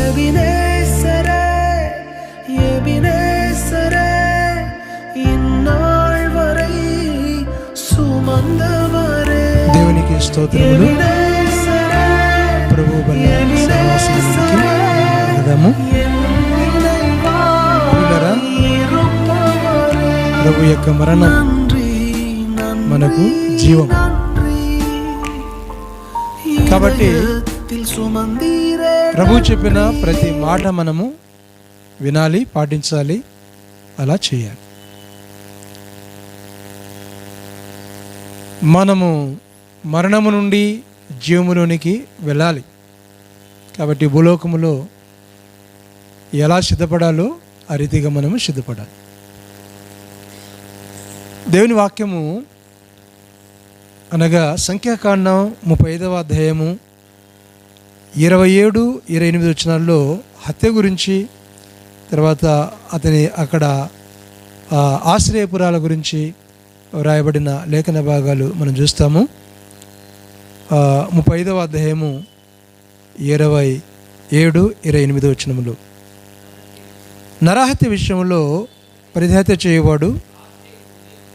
எபினேசரே எபினேசரே இந்நாள் வரை சுமந்தவரே దేవునికి స్తోత్రములు எபினேசரே ప్రభు బల్ల సహవాసమునికి వెళదాము என் நினைவா ప్రియులారా, இருப்பவரே ప్రభు యొక్క మరణం நன்றி நன்றி మనకు జీవం நன்றி కాబట్టి இதயத்தில் சுமந்தீரே ప్రభు చెప్పిన ప్రతి మాట మనము వినాలి పాటించాలి అలా చేయాలి. మనము మరణము నుండి జీవములోనికి వెళ్ళాలి. కాబట్టి భూలోకములో ఎలా సిద్ధపడాలో ఆ రీతిగా మనము సిద్ధపడాలి. దేవుని వాక్యము అనగా సంఖ్యాకాండం ముప్పై ఐదవ అధ్యాయము ఇరవై ఏడు ఇరవై ఎనిమిది వచ్చినాల్లో హత్య గురించి తర్వాత అతని అక్కడ ఆశ్రయపురాల గురించి వ్రాయబడిన లేఖన భాగాలు మనం చూస్తాము. ముప్పై ఐదవ అధ్యాయము ఇరవై ఏడు ఇరవై ఎనిమిది వచ్చినములు నరహత్య విషయంలో పరిహత్య చేయవాడు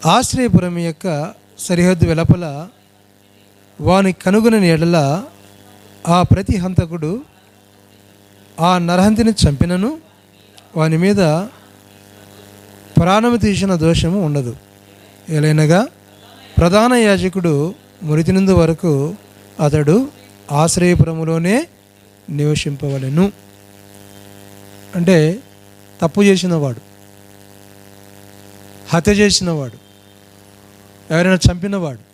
ఆశ్రయపురం యొక్క సరిహద్దు వెలపల వాని కనుగొనని ఎడల ఆ ప్రతి హంతకుడు ఆ నరహంతిని చంపినను వాని మీద ప్రాణము తీసిన దోషము ఉండదు. ఎలైనగా ప్రధాన యాజకుడు మృతినందు వరకు అతడు ఆశ్రయపురములోనే నివసింపవలెను. అంటే తప్పు చేసినవాడు హత్య చేసినవాడు ఎవరైనా చంపినవాడు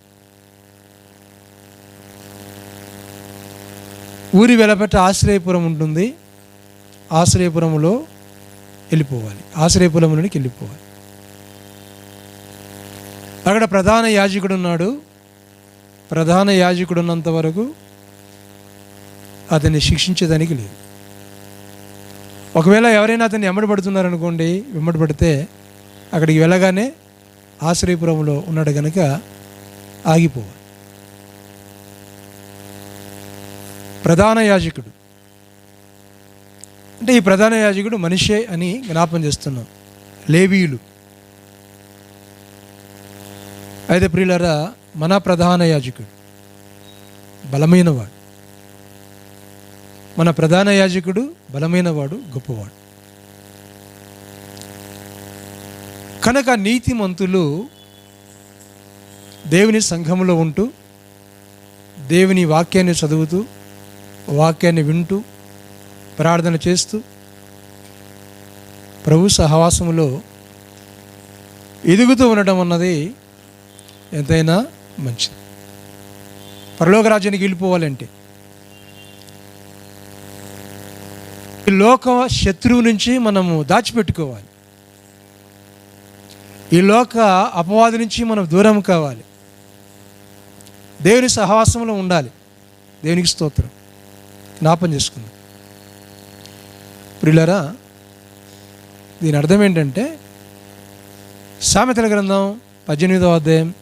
ఊరి వెలపెట్ట ఆశ్రయపురం ఉంటుంది. ఆశ్రయపురములో వెళ్ళిపోవాలి. ఆశ్రయపురంలోనికి వెళ్ళిపోవాలి. అక్కడ ప్రధాన యాజకుడు ఉన్నాడు ప్రధాన యాజకుడు ఉన్నంత వరకు అతన్ని శిక్షించేదానికి లేదు. ఒకవేళ ఎవరైనా అతన్ని వెంబడిపడుతున్నారనుకోండి వెంబడిపడితే అక్కడికి వెళ్ళగానే ఆశ్రయపురంలో ఉన్నాడు కనుక ఆగిపోవాలి. ప్రధాన యాజకుడు. అంటే ఈ ప్రధాన యాజకుడు మనిషే అని జ్ఞాపం చేస్తున్నాం. లేవీయులు. అయితే ప్రియులరా మన ప్రధాన యాజకుడు బలమైనవాడు. మన ప్రధాన యాజకుడు బలమైనవాడు గొప్పవాడు. కనుక నీతిమంతులు దేవుని సంఘంలో ఉంటూ దేవుని వాక్యాన్ని చదువుతూ వాక్యాన్ని వింటూ ప్రార్థన చేస్తూ ప్రభు సహవాసములో ఎదుగుతూ ఉండటం అన్నది ఎంతైనా మంచిది. పరలోక రాజ్యానికి వెళ్ళిపోవాలంటే ఈ లోక శత్రువు నుంచి మనము దాచిపెట్టుకోవాలి. ఈ లోక అపవాది నుంచి మనం దూరం కావాలి. దేవుని సహవాసంలో ఉండాలి. దేవునికి స్తోత్రం. జ్ఞాపం చేసుకుందాం. ప్రియులరా దీని అర్థం ఏంటంటే సామెతల గ్రంథం పద్దెనిమిదవ అధ్యాయం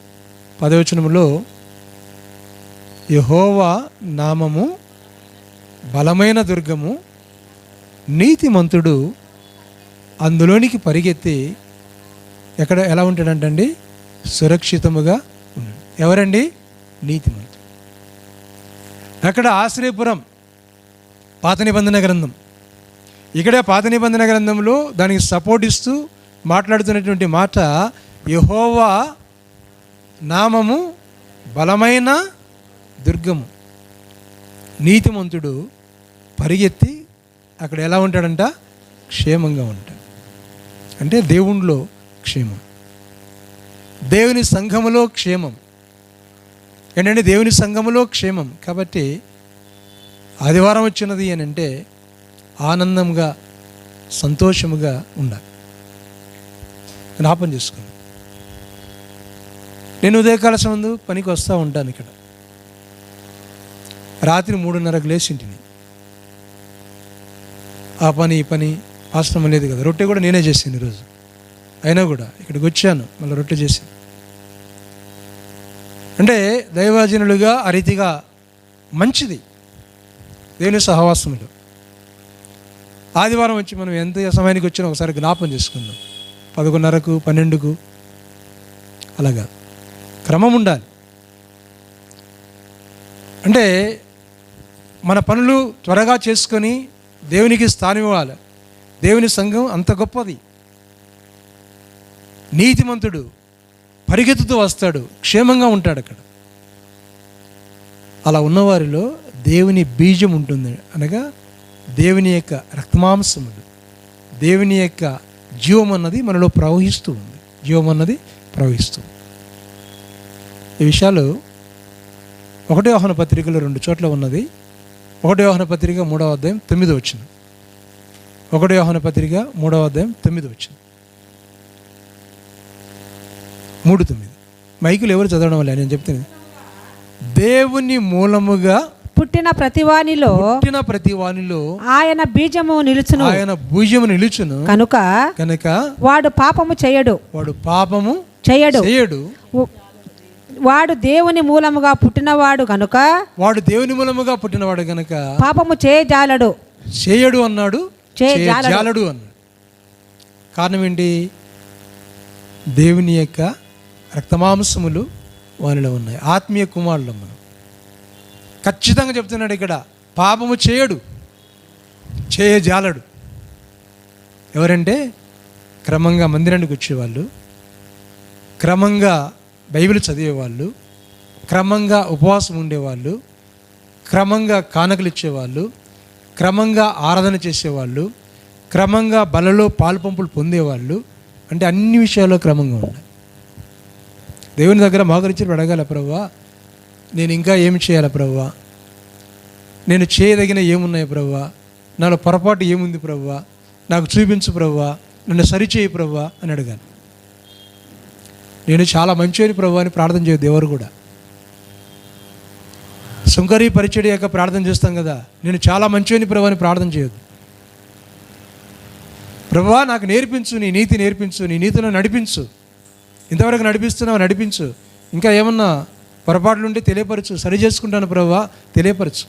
పదవచనములో యహోవా నామము బలమైన దుర్గము నీతిమంతుడు అందులోనికి పరిగెత్తి ఎక్కడ ఎలా ఉంటాడంటండి? సురక్షితముగా ఉన్నాడు. ఎవరండి? నీతిమంతుడు. అక్కడ ఆశ్రయపురం పాత నిబంధన గ్రంథం. ఇక్కడే పాత నిబంధన గ్రంథంలో దానికి సపోర్ట్ ఇస్తూ మాట్లాడుతున్నటువంటి మాట యహోవా నామము బలమైన దుర్గము. నీతిమంతుడు పరిగెత్తి అక్కడ ఎలా ఉంటాడంట? క్షేమంగా ఉంటాడు. అంటే దేవుణ్ణిలో క్షేమం. దేవుని సంఘములో క్షేమం. ఏంటంటే దేవుని సంఘములో క్షేమం. కాబట్టి ఆదివారం వచ్చినది అని అంటే ఆనందంగా సంతోషముగా ఉండాలి. జ్ఞాపం చేసుకుని నేను ఉదయకాల సందు పనికి వస్తూ ఉంటాను ఇక్కడ. రాత్రి మూడున్నరకు లేచింటిని ఆ పని ఈ పని ఆశ్రమం లేదు కదా. రొట్టె కూడా నేనే చేశాను ఈరోజు. అయినా కూడా ఇక్కడికి వచ్చాను మళ్ళీ రొట్టె చేశాను. అంటే దైవజనులుగా ఆ రీతిగా మంచిది. దేవుని సహవాసములు. ఆదివారం వచ్చి మనం ఎంత సమయానికి వచ్చినా ఒకసారి జ్ఞాపం చేసుకుందాం. పదకొండున్నరకు పన్నెండుకు అలాగా. క్రమం ఉండాలి. అంటే మన పనులు త్వరగా చేసుకొని దేవునికి స్థానం ఇవ్వాలి. దేవుని సంఘం అంత గొప్పది. నీతిమంతుడు పరిగెత్తుతూ వస్తాడు. క్షేమంగా ఉంటాడు అక్కడ. అలా ఉన్నవారిలో దేవుని బీజం ఉంటుంది. అనగా దేవుని యొక్క రక్తమాంసములు దేవుని యొక్క జీవం అన్నది మనలో ప్రవహిస్తూ ఉంది. జీవం అన్నది ప్రవహిస్తూ ఈ విషయాలు ఒకటే వాహన పత్రికలో రెండు చోట్ల ఉన్నది. ఒకటే వాహన పత్రిక మూడవ అధ్యాయం తొమ్మిది వచ్చింది ఒకటే వాహన పత్రిక మూడవ అధ్యాయం తొమ్మిది వచ్చింది మూడు తొమ్మిది. మైకులు ఎవరు చదవడం వల్ల? నేను చెప్తాను. దేవుని మూలముగా పుట్టిన ప్రతివానిలో పుట్టిన ప్రతి వానిలో ఆయన బీజము నిలుచును. ఆయన భుజము నిలుచును. కనుక కనుక వాడు పాపము చేయడు. వాడు పాపము చేయడు. చేయడు. వాడు దేవుని మూలముగా పుట్టినవాడు గనుక వాడు దేవుని మూలముగా పుట్టినవాడు గనక పాపము చేయజాలడు. చేయడు అన్నాడు. చేయజాలడు. జాలడు అన్నాడు కారణం ఏంటి? దేవుని యొక్క రక్తమాంసములు వానిలో ఉన్నాయి. ఆత్మీయ కుమారులు మనం ఖచ్చితంగా చెప్తున్నాడు ఇక్కడ. పాపము చేయడు. చేయజాలడు ఎవరంటే క్రమంగా మందిరానికి వచ్చేవాళ్ళు క్రమంగా బైబిల్ చదివేవాళ్ళు క్రమంగా ఉపవాసం ఉండేవాళ్ళు క్రమంగా కానుకలు ఇచ్చేవాళ్ళు క్రమంగా ఆరాధన చేసేవాళ్ళు క్రమంగా బలలో పాలు పంపులు పొందేవాళ్ళు. అంటే అన్ని విషయాల్లో క్రమంగా ఉండాలి. దేవుని దగ్గర మోకరించి అడగాల ప్రభావ నేను ఇంకా ఏమి చేయాలి ప్రవ్వా? నేను చేయదగిన ఏమున్నాయి ప్రవ్వా? నాలో పొరపాటు ఏముంది ప్రవ్వా? నాకు చూపించు ప్రవ్వా? నన్ను సరిచేయి ప్రవ్వా? అని అడిగాను. నేను చాలా మంచిని ప్రవ్వా అని ప్రార్థన చేయదు ఎవరు కూడా. సుంకరి పరిచయం యొక్క ప్రార్థన చేస్తాం కదా నేను చాలా మంచిని ప్రభు అని ప్రార్థన చేయొద్దు. ప్రభువా నాకు నేర్పించు నీ నీతి నేర్పించు నీ నీతిలో నడిపించు. ఇంతవరకు నడిపిస్తున్నావు? నడిపించు. ఇంకా ఏమన్నా పొరపాట్లు ఉంటే తెలియపరచు సరి చేసుకుంటాను ప్రభువా తెలియపరచు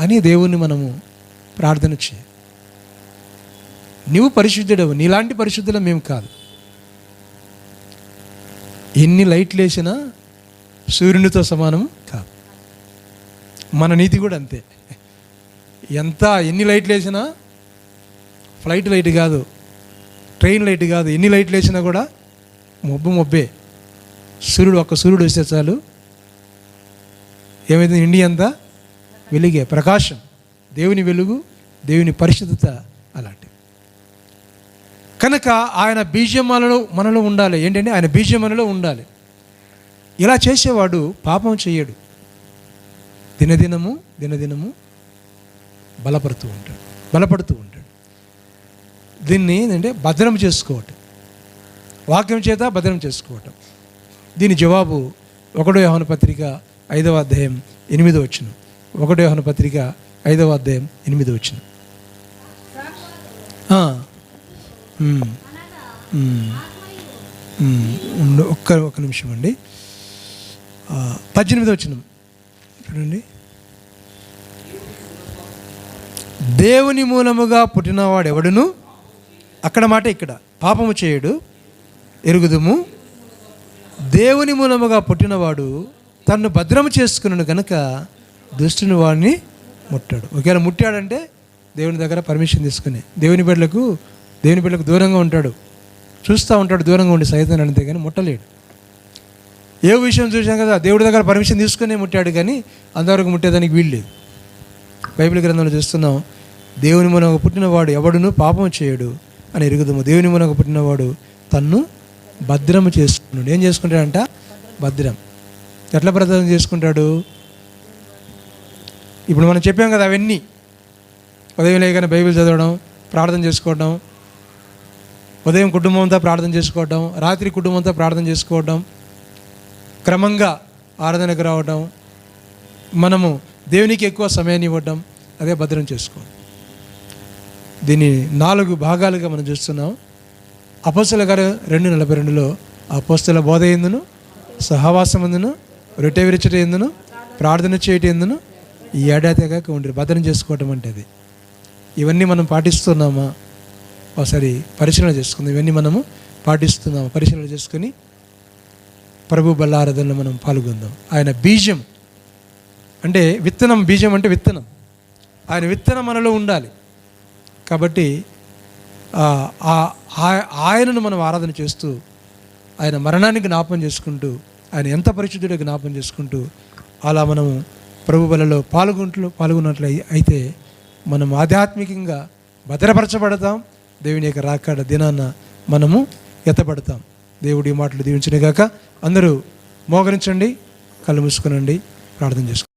అని దేవుణ్ణి మనము ప్రార్థన చేయ నీవు పరిశుద్ధుడవు నీలాంటి పరిశుద్ధులం మేము కాదు. ఎన్ని లైట్లు వేసినా సూర్యునితో సమానం కాదు. మన నీతి కూడా అంతే. ఎంత ఎన్ని లైట్లు వేసినా ఫ్లైట్ లైట్ కాదు ట్రైన్ లైట్ కాదు ఎన్ని లైట్లు వేసినా కూడా మొబ్బు మొబ్బే. సూర్యుడు ఒక్క సూర్యుడు వస్తే చాలు. ఏమైంది? ఇండియా అంతా వెలిగే ప్రకాశం దేవుని వెలుగు దేవుని పరిశుద్ధత అలాంటివి కనుక ఆయన బీజం మనలో మనలో ఉండాలి. ఏంటంటే ఆయన బీజం మనలో ఉండాలి. ఇలా చేసేవాడు పాపం చేయడు. దినదినము దినదినము బలపడుతూ ఉంటాడు. బలపడుతూ ఉంటాడు. దీన్ని ఏంటంటే భద్రం చేసుకోవటం. వాక్యం చేత భద్రం చేసుకోవటం. దీని జవాబు ఒకటో యోహన పత్రిక ఐదవ అధ్యాయం ఎనిమిదో వచ్చిన ఒకటో యోహన పత్రిక ఐదవ అధ్యాయం ఎనిమిదో వచ్చిన ఒక్క ఒక్క నిమిషం అండి. పద్దెనిమిదో పద్దెనిమిది వచ్చిన చూడండి. దేవుని మూలముగా పుట్టినవాడు ఎవడును అక్కడ మాట ఇక్కడ. పాపము చేయడు ఎరుగుదుము దేవుని మూలముగా పుట్టినవాడు తన్ను భద్రము చేసుకున్నాడు కనుక దుష్టుని వాడిని ముట్టాడు. ఒకవేళ ముట్టాడంటే దేవుని దగ్గర పర్మిషన్ తీసుకుని దేవుని బిడ్డలకు దేవుని బిడ్డలకు దూరంగా ఉంటాడు. చూస్తూ ఉంటాడు దూరంగా ఉండి సైతం అంతే కానీ ముట్టలేడు. ఏ విషయం చూసాం కదా దేవుడి దగ్గర పర్మిషన్ తీసుకునే ముట్టాడు కానీ అంతవరకు ముట్టేదానికి వీలు లేదు. బైబిల్ గ్రంథంలో చూస్తున్నాం దేవుని మనకు పుట్టినవాడు ఎవడును పాపం చేయడు అని ఎరుగుదాము. దేవుని మనకు పుట్టినవాడు తన్ను భద్రము చేసుకున్నాడు. ఏం చేసుకుంటాడంట? భద్రం. ఎట్లా భద్రం చేసుకుంటాడు? ఇప్పుడు మనం చెప్పాం కదా అవన్నీ. ఉదయం లేకనే బైబిల్ చదవడం ప్రార్థన చేసుకోవడం ఉదయం కుటుంబంతో ప్రార్థన చేసుకోవడం రాత్రి కుటుంబంతో ప్రార్థన చేసుకోవడం క్రమంగా ఆరాధనకు రావడం మనము దేవునికి ఎక్కువ సమయాన్ని ఇవ్వడం అదే భద్రం చేసుకోవడం. దీన్ని నాలుగు భాగాలుగా మనం చూస్తున్నాం. అపోస్తుల గారు రెండు నలభై రెండులో అపోస్తుల బోధ ఎందును సహవాసం ఎందును రొట్టె విరచట ఎందును ప్రార్థన చేయటం ఎందును ఈ ఏడాదిగా ఉండి భద్రం చేసుకోవటం అంటే అది. ఇవన్నీ మనం పాటిస్తున్నామా? ఒకసారి పరిశీలన చేసుకుందాం. ఇవన్నీ మనము పాటిస్తున్నామా? పరిశీలన చేసుకొని ప్రభు బల్లారాధనలో మనం పాల్గొందాం. ఆయన బీజం. అంటే విత్తనం బీజం అంటే విత్తనం. ఆయన విత్తనం మనలో ఉండాలి. కాబట్టి ఆయనను మనం ఆరాధన చేస్తూ ఆయన మరణాన్ని జ్ఞాపం చేసుకుంటూ ఆయన ఎంత పరిశుద్ధుడో జ్ఞాపం చేసుకుంటూ అలా మనము ప్రభు బలలో పాల్గొన్నట్లు అయితే మనం ఆధ్యాత్మికంగా భద్రపరచబడతాం. దేవుని యొక్క రాకాడ దినాన్న మనము ఎత్తబడతాం. దేవుడి మాటలు దీవించిన గాక అందరూ మోకరించండి కళ్ళు మూసుకునండి ప్రార్థన చేసుకోండి